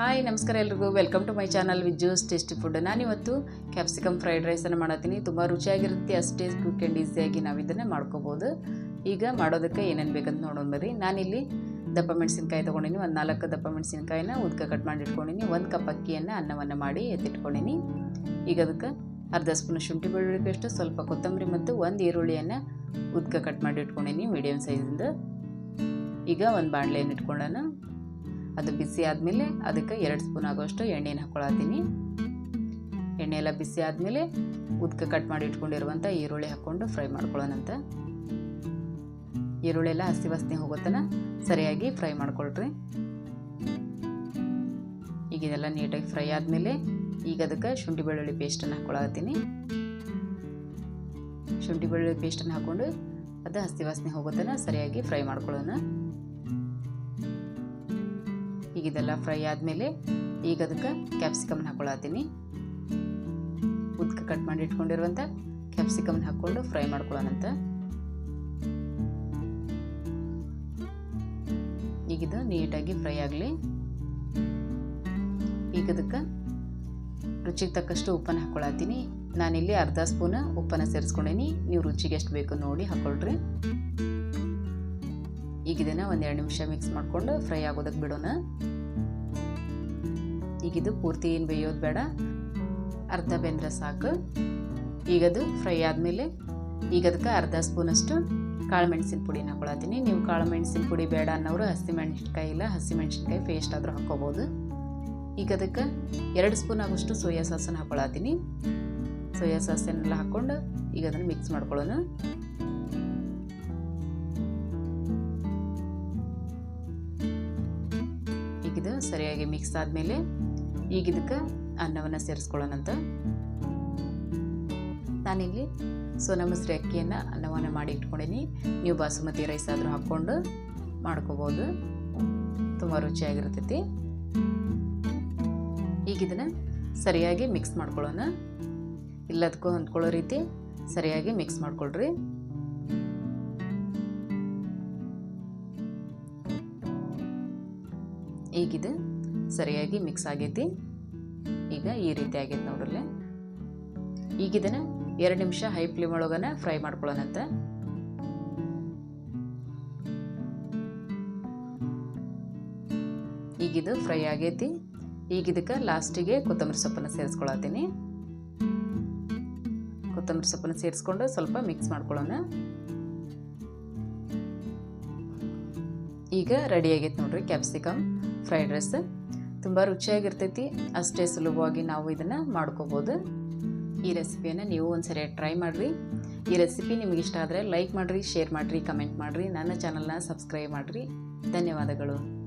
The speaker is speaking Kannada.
ಹಾಯ್ ನಮಸ್ಕಾರ ಎಲ್ರಿಗೂ. Welcome to my channel with juice tasty food ನಾನಿವತ್ತು ಕ್ಯಾಪ್ಸಿಕಮ್ ಫ್ರೈಡ್ ರೈಸನ್ನು ಮಾಡತ್ತೀನಿ. ತುಂಬ ರುಚಿಯಾಗಿರುತ್ತೆ, ಅಷ್ಟೇ ಕ್ವಿಕ್ ಆ್ಯಂಡ್ ಈಸಿಯಾಗಿ ನಾವು ಇದನ್ನು ಮಾಡ್ಕೋಬೋದು. ಈಗ ಮಾಡೋದಕ್ಕೆ ಏನೇನು ಬೇಕಂತ ನೋಡೋಣ ಬರ್ರಿ. ನಾನಿಲ್ಲಿ ದಪ್ಪ ಮೆಣಸಿನ್ಕಾಯಿ ತೊಗೊಂಡಿನಿ. ಒಂದು ನಾಲ್ಕು ದಪ್ಪ ಮೆಣಸಿನ್ಕಾಯಿನ ಉದ್ಕ ಕಟ್ ಮಾಡಿ ಇಟ್ಕೊಂಡಿನಿ ಒಂದು ಕಪ್ ಅಕ್ಕಿಯನ್ನು ಅನ್ನವನ್ನು ಮಾಡಿ ಎತ್ತಿಟ್ಕೊಂಡಿನಿ. ಈಗ ಅದಕ್ಕೆ ಅರ್ಧ ಸ್ಪೂನ್ ಶುಂಠಿ ಬೆಳ್ಳುಳ್ಳಿ ಪೇಸ್ಟ್, ಸ್ವಲ್ಪ ಕೊತ್ತಂಬರಿ ಮತ್ತು ಒಂದು ಈರುಳ್ಳಿಯನ್ನು ಉದ್ಕ ಕಟ್ ಮಾಡಿ ಇಟ್ಕೊಂಡಿನಿ ಮೀಡಿಯಮ್ ಸೈಜಿಂದ ಈಗ ಒಂದು ಬಾಣಲೆಯನ್ನು ಇಟ್ಕೊಳ್ಳೋಣ. ಅದು ಬಿಸಿ ಆದಮೇಲೆ ಅದಕ್ಕೆ ಎರಡು ಸ್ಪೂನ್ ಆಗೋಷ್ಟು ಎಣ್ಣೆನ ಹಾಕ್ಕೊಳತ್ತೀನಿ ಎಣ್ಣೆ ಎಲ್ಲ ಬಿಸಿ ಆದಮೇಲೆ ಉದ್ಕ ಕಟ್ ಮಾಡಿ ಇಟ್ಕೊಂಡಿರುವಂಥ ಈರುಳ್ಳಿ ಹಾಕ್ಕೊಂಡು ಫ್ರೈ ಮಾಡ್ಕೊಳ್ಳೋಣಂತ ಈರುಳ್ಳಿ ಎಲ್ಲ ಹಸಿ ವಾಸನೆ ಹೋಗೋತನ ಸರಿಯಾಗಿ ಫ್ರೈ ಮಾಡ್ಕೊಳ್ರಿ. ಈಗ ಇದೆಲ್ಲ ನೀಟಾಗಿ ಫ್ರೈ ಆದಮೇಲೆ ಈಗ ಅದಕ್ಕೆ ಶುಂಠಿ ಬೆಳ್ಳುಳ್ಳಿ ಪೇಸ್ಟನ್ನು ಹಾಕ್ಕೊಳತ್ತೀನಿ ಶುಂಠಿ ಬೆಳ್ಳುಳ್ಳಿ ಪೇಸ್ಟನ್ನು ಹಾಕ್ಕೊಂಡು ಅದು ಹಸಿ ವಾಸನೆ ಹೋಗೋತನ ಸರಿಯಾಗಿ ಫ್ರೈ ಮಾಡ್ಕೊಳ್ಳೋಣ. ಇದೆಲ್ಲ ಫ್ರೈ ಆದಮೇಲೆ ಈಗ ಅದಕ್ಕೆ ಕ್ಯಾಪ್ಸಿಕಮ್ನ ಹಾಕೊಳತ್ತೀನಿ. ಉದ್ಕ ಕಟ್ ಮಾಡಿ ಇಟ್ಕೊಂಡಿರುವಂಥ ಕ್ಯಾಪ್ಸಿಕಮ್ನ ಹಾಕ್ಕೊಂಡು ಫ್ರೈ ಮಾಡ್ಕೊಳ್ಳೋಣಂತ ಈಗ ಇದು ನೀಟಾಗಿ ಫ್ರೈ ಆಗಲಿ. ಈಗ ಅದಕ್ಕೆ ರುಚಿಗೆ ತಕ್ಕಷ್ಟು ಉಪ್ಪನ್ನು ಹಾಕ್ಕೊಳತ್ತೀನಿ ನಾನಿಲ್ಲಿ ಅರ್ಧ ಸ್ಪೂನ್ ಉಪ್ಪನ್ನು ಸೇರಿಸ್ಕೊಂಡೇನಿ. ನೀವು ರುಚಿಗೆ ಎಷ್ಟು ಬೇಕು ನೋಡಿ ಹಾಕೊಳ್ರಿ. ಈಗ ಇದನ್ನು ಒಂದೆರಡು ನಿಮಿಷ ಮಿಕ್ಸ್ ಮಾಡಿಕೊಂಡು ಫ್ರೈ ಆಗೋದಕ್ಕೆ ಬಿಡೋಣ. ಈಗ ಇದು ಪೂರ್ತಿ ಏನು ಬೇಯೋದು ಬೇಡ. ಅರ್ಧ ಬೆಂದ್ರೆ ಸಾಕು. ಈಗದು ಫ್ರೈ ಆದಮೇಲೆ ಈಗ ಅದಕ್ಕೆ ಅರ್ಧ ಸ್ಪೂನಷ್ಟು ಕಾಳು ಮೆಣಸಿನ ಪುಡಿನ ಹಾಕೊಳತ್ತೀನಿ ನೀವು ಕಾಳು ಮೆಣಸಿನ ಪುಡಿ ಬೇಡ ಅನ್ನೋರು ಹಸಿ ಮೆಣಸಿನ್ಕಾಯಿ ಇಲ್ಲ ಹಸಿ ಮೆಣಸಿನ್ಕಾಯಿ ಪೇಸ್ಟ್ ಆದರೂ ಹಾಕ್ಕೋಬೋದು. ಈಗ ಅದಕ್ಕೆ ಎರಡು ಸ್ಪೂನ್ ಆಗೋಷ್ಟು ಸೋಯಾ ಸಾಸನ್ನು ಹಾಕೊಳತ್ತೀನಿ. ಸೋಯಾ ಸಾಸನ್ನೆಲ್ಲ ಹಾಕ್ಕೊಂಡು ಈಗ ಅದನ್ನು ಮಿಕ್ಸ್ ಮಾಡ್ಕೊಳ್ಳೋಣ. ಈಗಿದು ಸರಿಯಾಗಿ ಮಿಕ್ಸ್ ಆದಮೇಲೆ ಈಗ ಇದಕ್ಕೆ ಅನ್ನವನ್ನು ಸೇರಿಸ್ಕೊಳ್ಳೋಣಂತ. ನಾನಿಲ್ಲಿ ಸೋನಾ ಅಕ್ಕಿಯನ್ನು ಅನ್ನವನ್ನು ಮಾಡಿ ಇಟ್ಕೊಂಡೀನಿ. ನೀವು ಬಾಸುಮತಿ ರೈಸ್ ಆದರೂ ಹಾಕ್ಕೊಂಡು ಮಾಡ್ಕೋಬೋದು. ತುಂಬ ರುಚಿಯಾಗಿರ್ತೈತಿ. ಈಗ ಇದನ್ನು ಸರಿಯಾಗಿ ಮಿಕ್ಸ್ ಮಾಡ್ಕೊಳ್ಳೋಣ. ಇಲ್ಲದಕ್ಕೂ ಹೊಂದ್ಕೊಳ್ಳೋ ರೀತಿ ಸರಿಯಾಗಿ ಮಿಕ್ಸ್ ಮಾಡ್ಕೊಳ್ರಿ. ಈಗಿದು ಸರಿಯಾಗಿ ಮಿಕ್ಸ್ ಆಗೈತಿ. ಈಗ ಈ ರೀತಿ ಆಗೈತೆ ನೋಡ್ರಿ ಈಗ ಇದನ್ನು ಎರಡು ನಿಮಿಷ ಹೈ ಫ್ಲೇಮ್ ಒಳಗನ ಫ್ರೈ ಮಾಡ್ಕೊಳ್ಳೋಣಂತ ಈಗಿದು ಫ್ರೈ ಆಗೈತಿ. ಈಗ ಇದಕ್ಕೆ ಲಾಸ್ಟಿಗೆ ಕೊತ್ತಂಬರಿ ಸೊಪ್ಪನ್ನು ಸೇರಿಸ್ಕೊಳತ್ತೀನಿ. ಕೊತ್ತಂಬರಿ ಸೊಪ್ಪನ್ನು ಸೇರಿಸ್ಕೊಂಡು ಸ್ವಲ್ಪ ಮಿಕ್ಸ್ ಮಾಡ್ಕೊಳ್ಳೋಣ. ಈಗ ರೆಡಿ ಆಗೈತೆ ನೋಡ್ರಿ ಕ್ಯಾಪ್ಸಿಕಮ್, ಫ್ರೈಡ್ ರೈಸ್ ತುಂಬ ರುಚಿಯಾಗಿರ್ತೈತಿ. ಅಷ್ಟೇ ಸುಲಭವಾಗಿ ನಾವು ಇದನ್ನು ಮಾಡ್ಕೋಬೋದು. ಈ ರೆಸಿಪಿಯನ್ನು ನೀವು ಒಂದ್ಸರಿ ಟ್ರೈ ಮಾಡಿರಿ. ಈ ರೆಸಿಪಿ ನಿಮಗೆ ಇಷ್ಟ ಆದರೆ ಲೈಕ್ ಮಾಡಿರಿ, ಶೇರ್ ಮಾಡಿರಿ, ಕಮೆಂಟ್ ಮಾಡಿರಿ. ನನ್ನ ಚಾನಲ್ನ ಸಬ್ಸ್ಕ್ರೈಬ್ ಮಾಡಿರಿ. ಧನ್ಯವಾದಗಳು.